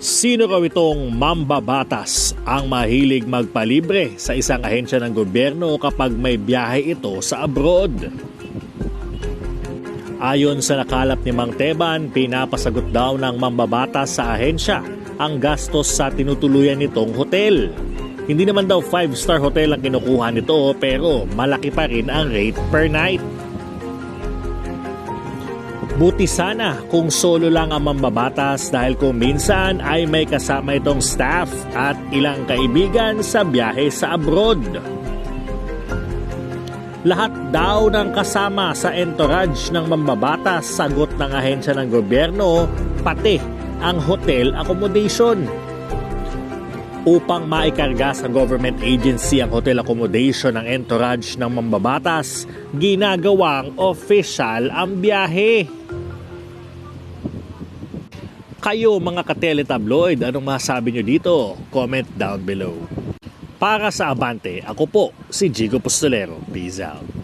Sino raw itong mambabatas ang mahilig magpalibre sa isang ahensya ng gobyerno kapag may biyahe ito sa abroad? Ayon sa nakalap ni Mang Teban, pinapasagot daw ng mambabatas sa ahensya ang gastos sa tinutuluyan nitong hotel. Hindi naman daw 5-star hotel ang kinukuha nito pero malaki pa rin ang rate per night. Buti sana kung solo lang ang mambabatas dahil kung minsan ay may kasama itong staff at ilang kaibigan sa biyahe sa abroad. Lahat daw ng kasama sa entourage ng mambabatas sagot ng ahensya ng gobyerno pati ang hotel accommodation. Upang maikarga sa government agency ang hotel accommodation ng entourage ng mambabatas, ginagawang official ang biyahe. Kayo mga kateletabloid, anong masabi nyo dito? Comment down below. Para sa Abante, ako po si Jigo Postolero. Peace out.